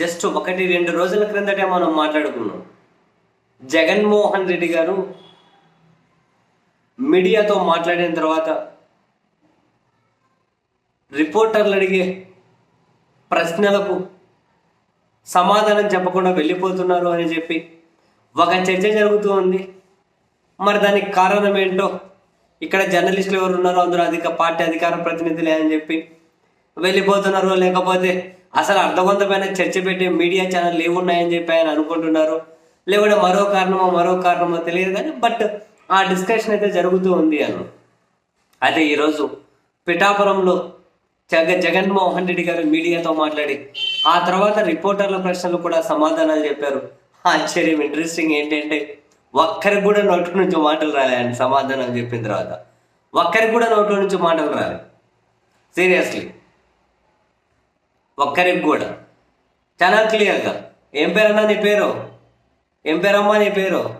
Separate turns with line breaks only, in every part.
Just ఒకటి రెండు రోజుల క్రిందటే మనం మాట్లాడుకున్నాం. జగన్మోహన్ రెడ్డి గారు మీడియాతో మాట్లాడిన తర్వాత రిపోర్టర్లు అడిగే ప్రశ్నలకు సమాధానం చెప్పకుండా వెళ్ళిపోతున్నారు అని చెప్పి ఒక చర్చ జరుగుతూ ఉంది. మరి దానికి కారణం ఏంటో? ఇక్కడ జర్నలిస్టులు ఎవరు ఉన్నారో అందరూ అధిక పార్టీ అధికార ప్రతినిధులే అని చెప్పి వెళ్ళిపోతున్నారు లేకపోతే అసలు అర్థవంతమైన చర్చ పెట్టే మీడియా ఛానల్ ఏమున్నాయని చెప్పి ఆయన అనుకుంటున్నారు? లేకుంటే మరో కారణమో మరో కారణమో తెలియదు కానీ బట్ ఆ డిస్కషన్ అయితే జరుగుతూ ఉంది అను. అయితే ఈరోజు పిఠాపురంలో జగ జగన్మోహన్ రెడ్డి గారు మీడియాతో మాట్లాడి ఆ తర్వాత రిపోర్టర్ల ప్రశ్నలు కూడా సమాధానాలు చెప్పారు. ఆశ్చర్యం ఇంట్రెస్టింగ్ ఏంటంటే ఒక్కరికి కూడా నోటి నుంచి మాటలు రాలే ఆయన సమాధానం చెప్పిన తర్వాత. ఒక్కరికి కూడా నోట్లో నుంచి మాటలు రాలే. సీరియస్లీ ఒక్కరికి కూడా. చాలా క్లియర్గా. ఏం పేరన్నా నీ పేరు? ఏం పేరమ్మా నీ పేరు?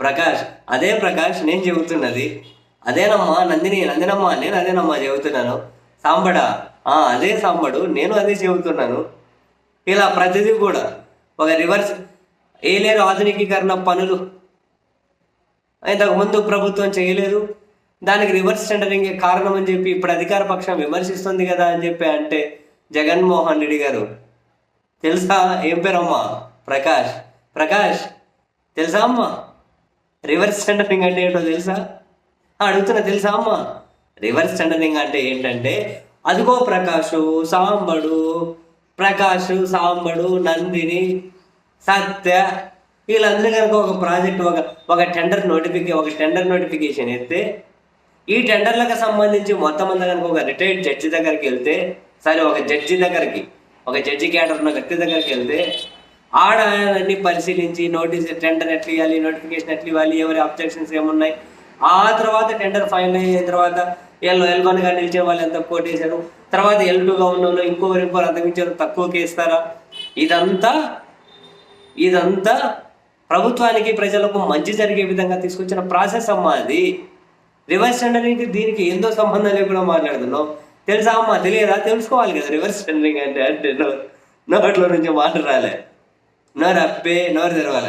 ప్రకాష్. అదే ప్రకాష్ నేను చెబుతున్నది. అదేనమ్మా నందిని నందినమ్మా నేను అదేనమ్మా చెబుతున్నాను. సాంబడా? అదే సాంబడు నేను అదే చెబుతున్నాను. ఇలా ప్రతిదీ కూడా ఒక రివర్స్ ఏలేరు ఆధునికీకరణ పనులు. ఇంతకుముందు ప్రభుత్వం చేయలేదు. దానికి రివర్స్ టెండరింగ్ కారణం అని చెప్పి ఇప్పుడు అధికార పక్షం విమర్శిస్తుంది కదా అని చెప్పి అంటే జగన్మోహన్ రెడ్డి గారు. తెలుసా? ఏం పేరమ్మా? ప్రకాష్. ప్రకాష్ తెలుసా అమ్మా? రివర్స్ టెండరింగ్ అంటే ఏంటో తెలుసా? అడుగుతున్నా తెలుసా అమ్మా? రివర్స్ టెండరింగ్ అంటే ఏంటంటే అదిగో ప్రకాష్ సాంబడు. ప్రకాష్ సాంబడు నందిని సత్య. వీళ్ళందరూ కనుక ఒక ప్రాజెక్ట్ ఒక ఒక టెండర్ నోటిఫికే ఒక టెండర్ నోటిఫికేషన్ ఇస్తే ఈ టెండర్లకు సంబంధించి మొత్తం అంతా కనుక ఒక రిటైర్డ్ జడ్జి దగ్గరికి వెళ్తే సరే ఒక జడ్జి దగ్గరికి ఒక జడ్జి క్యాడర్ ఉన్న వ్యక్తి దగ్గరికి వెళ్తే ఆడ అన్ని పరిశీలించి నోటీస్ టెండర్ ఎట్లా ఇవ్వాలి నోటిఫికేషన్ ఎట్లా ఇవ్వాలి ఎవరి అబ్జెక్షన్స్ ఏమున్నాయి? ఆ తర్వాత టెండర్ ఫైనల్ అయిన తర్వాత ఎల్ ఎల్ వన్గా నిలిచే వాళ్ళు ఎంత కోటేశారు తర్వాత ఎల్ టూగా ఉన్న వాళ్ళు ఇంకొకరు ఇంకోరు అంతమించారు తక్కువకి ఇస్తారా? ఇదంతా ఇదంతా ప్రభుత్వానికి ప్రజలకు మంచి జరిగే విధంగా తీసుకొచ్చిన ప్రాసెస్ అమ్మా అది. రివర్స్ టెండరింగ్ దీనికి ఎంతో సంబంధం లేకుండా మాట్లాడుతున్నాం తెలుసా అమ్మా? తెలియదా? తెలుసుకోవాలి కదా. రివర్స్ టెండరింగ్ అంటే అంటే నో- నోట్లో నుంచి మాట రాలే. నోరు అప్పే నోరు తెరవాలి.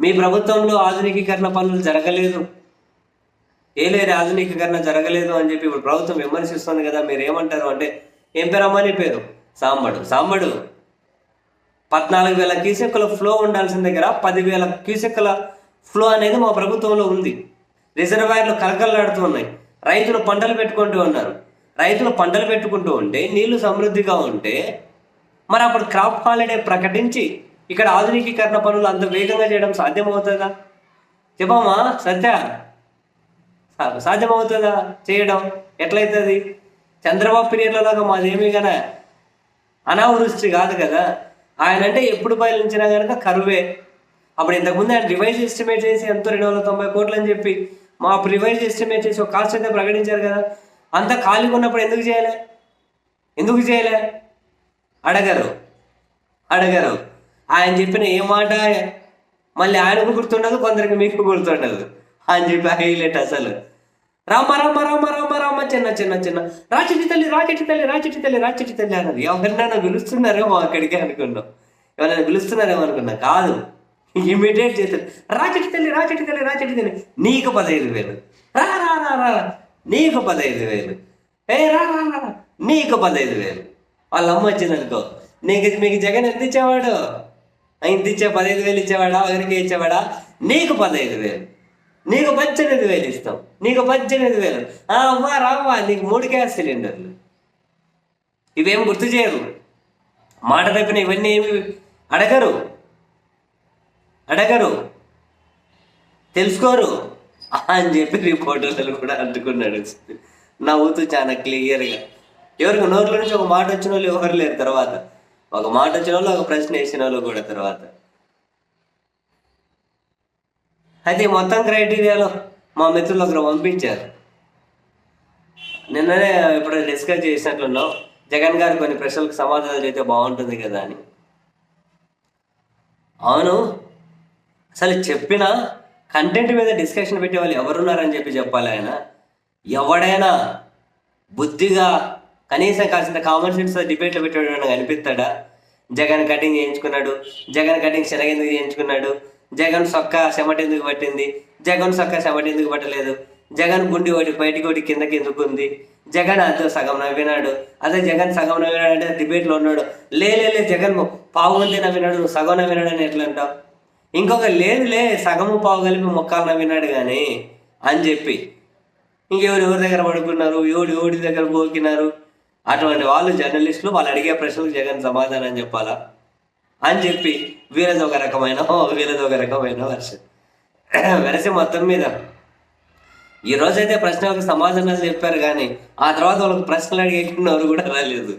మీ ప్రభుత్వంలో ఆధునికీకరణ పనులు జరగలేదు. ఏ లేదు ఆధునికీకరణ జరగలేదు అని చెప్పి ఇప్పుడు ప్రభుత్వం విమర్శిస్తుంది కదా మీరు ఏమంటారు అంటే ఏం పేరమ్మా నీ పేరు? సాంబడు. సాంబడు పద్నాలుగు వేల క్యూసెక్కుల ఫ్లో ఉండాల్సిన దగ్గర పదివేల క్యూసెక్కుల ఫ్లో అనేది మా ప్రభుత్వంలో ఉంది. రిజర్వాయర్లు కలకల్లాడుతూ ఉన్నాయి. రైతులు పంటలు పెట్టుకుంటూ ఉన్నారు. రైతులు పంటలు పెట్టుకుంటూ ఉంటే నీళ్ళు సమృద్ధిగా ఉంటే మరి అప్పుడు క్రాప్ హాలిడే ప్రకటించి ఇక్కడ ఆధునికీకరణ పనులు అంత వేగంగా చేయడం సాధ్యమవుతుందా? చెప్పమ్మా సత్య. సాధ్యమవుతుందా చేయడం? ఎట్లయితుంది? చంద్రబాబు పీరియడ్లలాగా మాదేమీ కానీ అనావృష్టి కాదు కదా. ఆయన అంటే ఎప్పుడు బయలుంచినా కనుక కరువే. అప్పుడు ఇంతకుముందు ఆయన రివైజ్ ఎస్టిమేట్ చేసి ఎంతో రెండు వందల తొంభై కోట్లు అని చెప్పి మా ప్రివైజ్ ఎస్టిమేట్ చేసి ఒక కాస్ట్ అయితే ప్రకటించారు కదా అంత ఖాళీగా ఉన్నప్పుడు ఎందుకు చేయలే? ఎందుకు చేయలే? అడగరు. అడగరు. ఆయన చెప్పిన ఏ మాట మళ్ళీ ఆయనకు గుర్తుండదు కొందరికి మీకు గుర్తుండదు అని చెప్పి హైలైట్ అసలు. రామ రామ రామ రామ రామ చిన్న చిన్న చిన్న. రాచిటి తల్లి రాచిటి తల్లి రాచిటి తల్లి రాచిటి తల్లి అన్నది. ఎవరినైనా పిలుస్తున్నారేమో అక్కడికి అనుకున్నాం. ఎవరైనా పిలుస్తున్నారేమో అనుకున్నా. కాదు. ఇమీడియట్ చేస్తారు. రాచిటి తల్లి రాచిటి తల్లి రాచిటి తల్లి. నీకు పదహైదు వేలు. రా రా రా రా రా. నీకు పదహైదు వేలు. ఏ రా రా రా నీకు పదహైదు వేలు. వాళ్ళ అమ్మ వచ్చింది అనుకో. నీకు మీకు జగన్ ఎంత ఇచ్చేవాడు? ఇంత ఇచ్చే పదహైదు వేలు ఇచ్చేవాడా? ఎవరికి ఇచ్చేవాడా? నీకు పదహైదు వేలు. నీకు పద్దెనిమిది వేలు ఇస్తాం. నీకు పద్దెనిమిది వేలు. ఆ, అమ్మా రామ్మా నీకు మూడు గ్యాస్ సిలిండర్లు. ఇవేం గుర్తు చేయరు. మాట తప్పిన ఇవన్నీ ఏమి అడగరు. అడగరు. తెలుసుకోరు. అని చెప్పి రిపోర్టర్లు కూడా అందుకున్నాడు. నవ్వుతూ చాలా క్లియర్గా ఎవరికి నోట్ల నుంచి ఒక మాట వచ్చిన వాళ్ళు ఎవరు లేరు తర్వాత. ఒక మాట వచ్చిన వాళ్ళు ఒక ప్రశ్న వేసిన వాళ్ళు కూడా తర్వాత. అయితే మొత్తం క్రైటీరియాలో మా మిత్రులు ఒకరు పంపించారు. నిన్ననే ఇప్పుడు డిస్కస్ చేసినట్లున్నాం జగన్ గారు కొన్ని ప్రశ్నలకు సమాధానాలు అయితే బాగుంటుంది కదా అని. అవును. అసలు చెప్పిన కంటెంట్ మీద డిస్కషన్ పెట్టే వాళ్ళు ఎవరున్నారని చెప్పి చెప్పాలి ఆయన. ఎవడైనా బుద్ధిగా కనీసం కాసిన కామన్ సెన్స్ డిబేట్లో పెట్టాడు అనిపిస్తాడా జగన్ కటింగ్ చేయించుకున్నాడు జగన్ కటింగ్ శనగెందుకు చేయించుకున్నాడు జగన్ సొక్క చెమట ఎందుకు పట్టింది జగన్ సొక్క చెమట ఎందుకు పట్టలేదు జగన్ గుండి ఒకటి బయటికి ఒకటి కిందకి ఎందుకుంది జగన్ అదో సగం నవ్వినాడు అదే జగన్ సగం నవ్వినాడు అంటే డిబేట్లో ఉన్నాడు. లే లే, లే జగన్ పావు మంది నవ్వినాడు నువ్వు సగం నవ్వినాడు అని ఎట్లా అంటావు? ఇంకొక లేదులే సగము పావు కలిపి మొక్కలు నవ్వినాడు కానీ అని చెప్పి. ఇంకెవరు ఎవరి దగ్గర పడుకున్నారు? ఎవడు ఎవడి దగ్గర పోకినారు? అటువంటి వాళ్ళు జర్నలిస్టులు వాళ్ళు అడిగే ప్రశ్నలకు జగన్ సమాధానం చెప్పాలా? అని చెప్పి వీరది ఒక రకమైన వీళ్ళది ఒక రకమైన వర్షం వెరసి మొత్తం మీద. ఈ రోజైతే ప్రశ్నలకు సమాధానాలు చెప్పారు కానీ ఆ తర్వాత వాళ్ళకి ప్రశ్నలు అడిగేకున్నవారు కూడా రాలేదు.